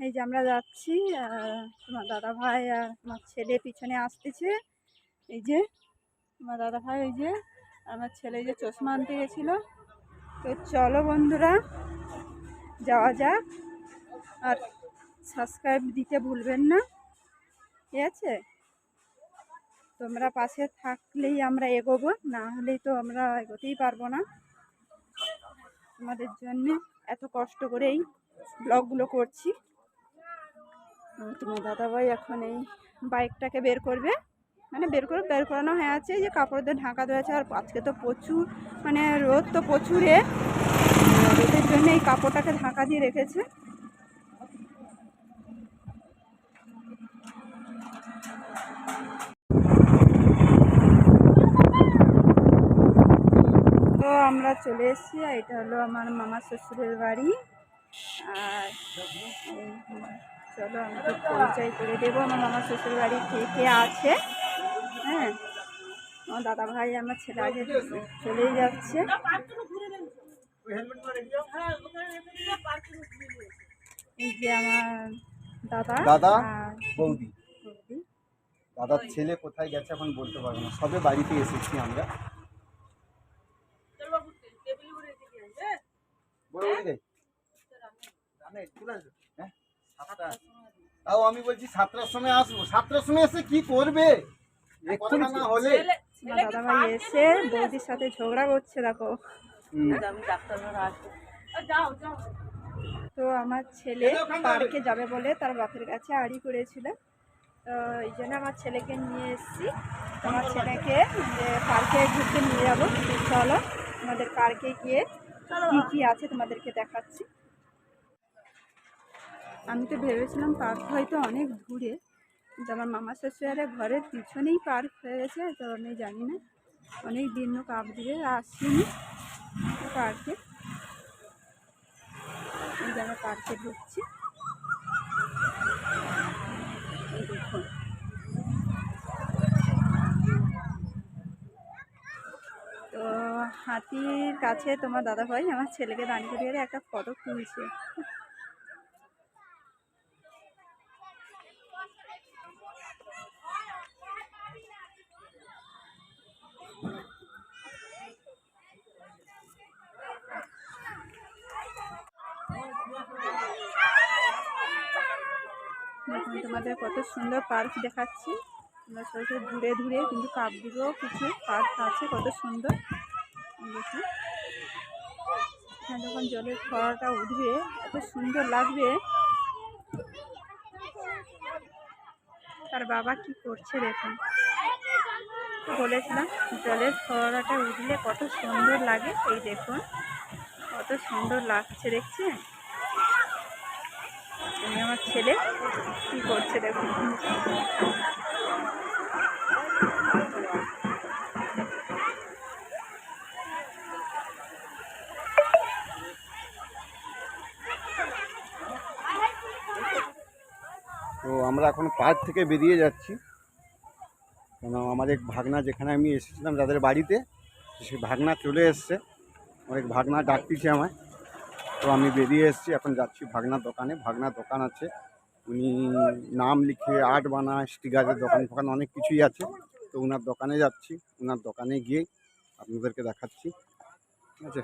এই যে আমরা যাচ্ছি তোমার দাদা ভাই আর আমার ছেলে পিছনে আসতেছে। এই যে আমার দাদা ভাই ওই যে, আমার ছেলে যে চশমা আনতে গেছিল। তো চলো বন্ধুরা, যাওয়া যাক। আর সাবস্ক্রাইব দিতে ভুলবেন না। ঠিক আছে? তোমরা পাশে থাকলেই আমরা এগোবো, না হলেই তো আমরা এগোতেই পারব না। তোমাদের জন্য এত কষ্ট করেই ব্লগগুলো করছি। তোমার দাদাভাই এখন এই বাইকটাকে বের করবে। মানে বের করে বের করানো হয়ে আছে যে কাপড় দিয়ে ঢাকা দেওয়া আর আজকে তো প্রচুর মানে রোদ তো প্রচুরে রোদের জন্য এই কাপড়টাকে ঢাকা দিয়ে রেখেছে। তো আমরা চলে এসেছি এটা হলো আমার মামা শ্বশুরের বাড়ি। আর চলো আমাকে পরিচয় করে দেবো আমার মামা শ্বশুর বাড়ি কে কে আছে হ্যাঁ আমার দাদা ভাই আমার ছেলে আগে চলেই যাচ্ছে এই যে আমার দাদা দাদা? বৌদি। দাদার ছেলে কোথায় গেছে এখন বলতে পারব না সবে বাড়িতে এসেছি আমরা বড় বৌদি রে? হ্যাঁ? সাতটা। তাও আমি বলছি সাতটার সময় আসব। সাতটার সময় এসে কি করবে? না হলে দাদা ভাই এসে বৌদির সাথে ঝগড়া করছে দেখো। তো আমার ছেলে পার্কে যাবে বলে তার বাপের কাছে আড়ি করেছিল। তো এই জন্য আমার ছেলেকে নিয়ে এসেছি। আমার ছেলেকে যে পার্কে ঘুরতে নিয়ে যাব। চলো আমাদের পার্কে গিয়ে কী কী আছে তোমাদেরকে দেখাচ্ছি। আমি তো ভেবেছিলাম পার্ক হয়তো অনেক দূরে, কিন্তু আমার মামা শ্বশুরের ঘরের পিছনেই পার্ক হয়ে গেছে তো আমি জানি না, অনেক দিন কাপ দিয়ে আসিনি পার্কে আমরা পার্কে ঢুকছি। তো হাতির কাছে তোমার দাদা ভাই আমার ছেলেকে করিয়ে একটা ফটো তুলছে। দেখুন তোমাদের কত সুন্দর পার্ক দেখাচ্ছি। তোমরা সবাইকে ঘুরে ঘুরে কিন্তু কাপ দিকেও কিছু পার্ক আছে, কত সুন্দর। দেখুন এখানে যখন জলের ফোয়ারাটা উঠবে, এত সুন্দর লাগবে। তার বাবা কি করছে দেখুন। বলেছিলাম, জলের ফোয়ারাটা উঠলে কত সুন্দর লাগে। এই দেখুন, কত সুন্দর লাগছে, দেখছেন? আমার ছেলে। কি করছে তো আমরা এখন পার্ক থেকে বেরিয়ে যাচ্ছি। কেন এক ভাগনা যেখানে আমি এসেছিলাম তাদের বাড়িতে সেই ভাগনা চলে এসছে। অনেক ভাগনা ডাকতেছে আমায়। তো আমি বেরিয়ে এসেছি, এখন যাচ্ছি ভাগনার দোকানে। ভাগনার দোকান আছে। উনি নাম লিখে আর্ট বানায়, স্টিকারের দোকান, ফোকান অনেক কিছুই আছে। তো ওনার দোকানে যাচ্ছি। ওনার দোকানে গিয়ে আপনাদেরকে দেখাচ্ছি। ঠিক আছে?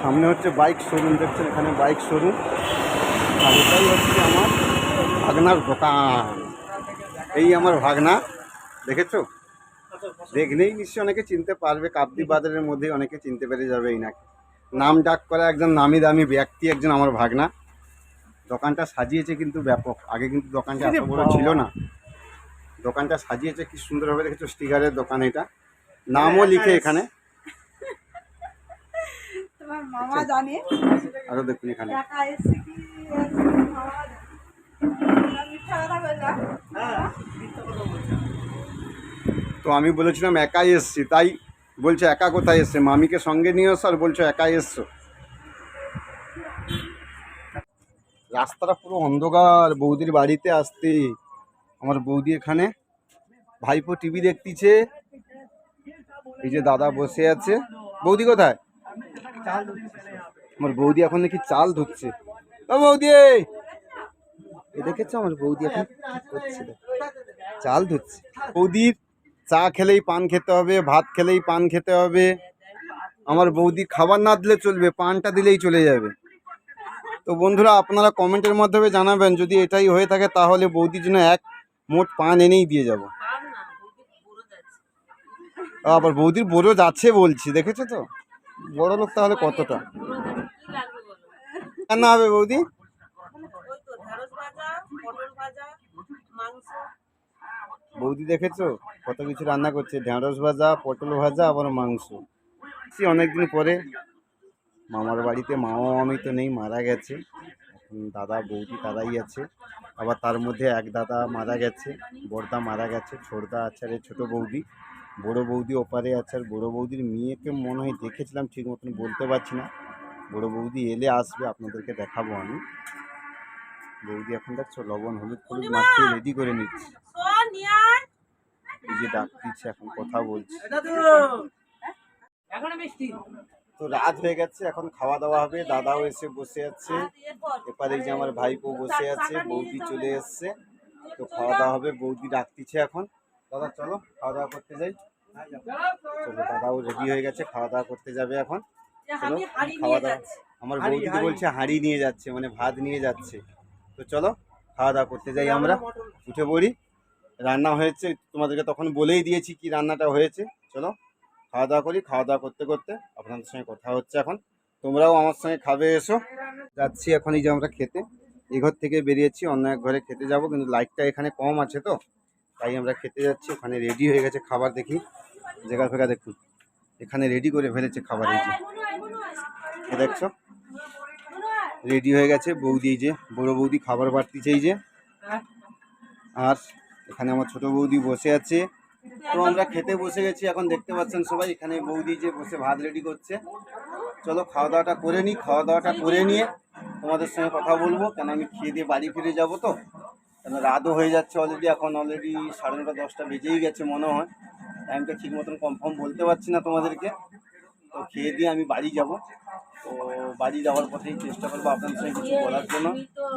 সামনে হচ্ছে বাইক শোরুম দেখছেন? এখানে বাইক শোরুম আর এটাই হচ্ছে আমার ভাগনার দোকান। এই আমার ভাগনা, দেখেছ? দেখলেই নিশ্চয়ই অনেকে চিনতে পারবে কাবদি বাজারের মধ্যে অনেকে চিনতে পেরে যাবে এই নাকি। নাম ডাক করা একজন নামি দামি ব্যক্তি একজন আমার ভাগনা। দোকানটা সাজিয়েছে কিন্তু ব্যাপক। আগে কিন্তু দোকানটা এত বড় ছিল না। দোকানটা সাজিয়েছে কি সুন্দরভাবে দেখেছ? স্টিকারের দোকান এটা। নামও লিখে এখানে। তোমার মামা জানে। আরও দেখুন এখানে। একা এসে কি মামা জানে। মিথ্যা কথা বললাম তো আমি বলেছিলাম, একাই এসছি। তাই বলছে, একা কোথায় এসছে? মামিকে সঙ্গে নিয়ে এসো আর বলছো, একাই এসছো? রাস্তাটা পুরো অন্ধকার। বৌদির বাড়িতে আসতে আমার বৌদি এখানে। ভাইপো টিভি দেখতিছে। এই যে দাদা বসে আছে। বৌদি কোথায়? আমার বৌদি এখন নাকি চাল ধুচ্ছে। ও বৌদি দেখেছ? আমার বৌদি এখন। চাল ধুচ্ছে। বৌদির চা খেলেই পান খেতে হবে ভাত খেলেই পান খেতে হবে আমার বৌদি খাবার না দিলে চলবে পানটা দিলেই চলে যাবে তো বন্ধুরা আপনারা কমেন্টের মাধ্যমে জানাবেন যদি এটাই হয়ে থাকে তাহলে বৌদির জন্য এক মোট পান এনেই দিয়ে যাব আবার বৌদির বড় যাচ্ছে বলছি দেখেছ তো বড় লোক তাহলে কতটা রান্না হবে বৌদি ওই তো ঢেঁড়স ভাজা পটল ভাজা মাংস বৌদি দেখেছ? কত কিছু রান্না করছে? ঢেঁড়স ভাজা, পটল ভাজা, আবার মাংস। সে অনেকদিন পরে মামার বাড়িতে মামা মামি তো নেই, মারা গেছে। দাদা, বৌদি তারাই আছে। আবার তার মধ্যে এক দাদা মারা গেছে, বড়দা মারা গেছে, ছোটদা আছে আর ছোটো বৌদি। বড় বৌদি ওপারে আছে আর বড় বৌদির মেয়েকে মনে হয় দেখেছিলাম, ঠিক মতন বলতে পারছি না। বড় বৌদি এলে আসবে, আপনাদেরকে দেখাবো আমি। বৌদি এখন দেখছ, লবণ, হলুদ হলুদ মাখিয়ে রেডি করে নিচ্ছে। নিয়ে আয়। এই যে ডাক দিচ্ছে এখন কথা বলছি। তো রাত হয়ে গেছে এখন খাওয়া দাওয়া হবে। দাদাও এসে বসে আছে। এপারে যে আমার ভাইপো বসে আছে বৌদি চলে এসছে। তো খাওয়া দাওয়া হবে বৌদি ডাকতিছে এখন। দাদা চলো খাওয়া দাওয়া করতে যাই। চলো দাদাও রেডি হয়ে গেছে খাওয়া দাওয়া করতে যাবে এখন। চলো খাওয়া দাওয়া আমার বৌদি তো বলছে হাঁড়ি নিয়ে যাচ্ছে মানে ভাত নিয়ে যাচ্ছে। তো চলো খাওয়া দাওয়া করতে যাই আমরা। উঠে পড়ি। রান্না হয়েছে, তোমাদেরকে তখন বলেই দিয়েছি কি রান্নাটা হয়েছে। চলো খাওয়া দাওয়া করি খাওয়া দাওয়া করতে করতে আপনাদের সঙ্গে কথা হচ্ছে এখন। তোমরাও আমার সঙ্গে খাবে, এসো। যাচ্ছি এখন এই যে আমরা খেতে। এই ঘর থেকে বেরিয়েছি, অন্য এক ঘরে খেতে যাব, কিন্তু লাইটটা এখানে কম আছে তো, তাই আমরা খেতে যাচ্ছি। ওখানে রেডি হয়ে গেছে খাবার দেখি। জায়গা ফেকা দেখুন। এখানে রেডি করে ফেলেছে খাবার এই যে। দেখছ? রেডি হয়ে গেছে বৌদি যে, বড় বৌদি খাবার বাড়তিছে এই যে। আর এখানে আমার ছোট বৌদি বসে আছে। তো আমরা খেতে বসে গেছি, এখন দেখতে পাচ্ছেন সবাই, এখানে বৌদি যে বসে ভাত রেডি করছে। চলো খাওয়া দাওয়াটা করে নিই খাওয়া দাওয়াটা করে নিয়ে তোমাদের সঙ্গে কথা বলব। কেন আমি খেয়ে দিয়ে বাড়ি ফিরে যাব তো? কেন রাতও হয়ে যাচ্ছে অলরেডি এখন অলরেডি সাড়ে নটা, দশটা বেজেই গেছে মনে হয়। টাইমটা ঠিক মতন কনফার্ম বলতে পারছি না তোমাদেরকে। তো খেয়ে দিয়ে আমি বাড়ি যাব। তো বাড়ি যাওয়ার পথেই চেষ্টা করব আপনাদের সঙ্গে কিছু বলার জন্য।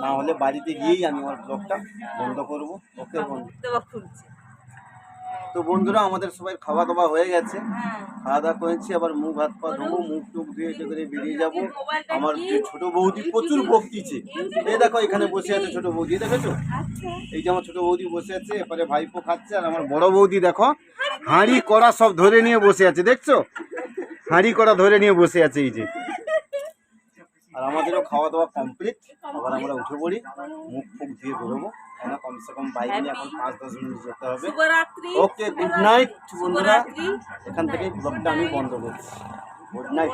না হলে বাড়িতে গিয়েই আমি আমার ব্লগটা বন্ধ করব। ওকে বন্ধু। তো বন্ধুরা, আমাদের সবাই খাওয়া দাওয়া হয়ে গেছে। খাওয়া দাওয়া করেছি, আবার মুখ হাত পা ধোবো, মুখ টুক ধুয়ে করে বেরিয়ে যাব। আমার যে ছোট বৌদি প্রচুর দিচ্ছে এই দেখো, এখানে বসে আছে ছোট বৌদি দেখেছ? এই যে আমার ছোট বৌদি বসে আছে, এপারে ভাইপো খাচ্ছে, আর আমার বড় বৌদি দেখো, হাঁড়ি কড়া সব ধরে নিয়ে বসে আছে, দেখছ? হাঁড়ি কড়া ধরে নিয়ে বসে আছে এই যে। আর আমাদেরও খাওয়া দাওয়া কমপ্লিট আবার আমরা উঠে পড়ি মুখ ফুক দিয়ে বেরোবো। কেন? কমসে কম বাইক নিয়ে এখন পাঁচ দশ মিনিট যেতে হবে। ওকে গুড নাইট বন্ধুরা। এখান থেকে ব্লগটা আমি বন্ধ করছি। Good night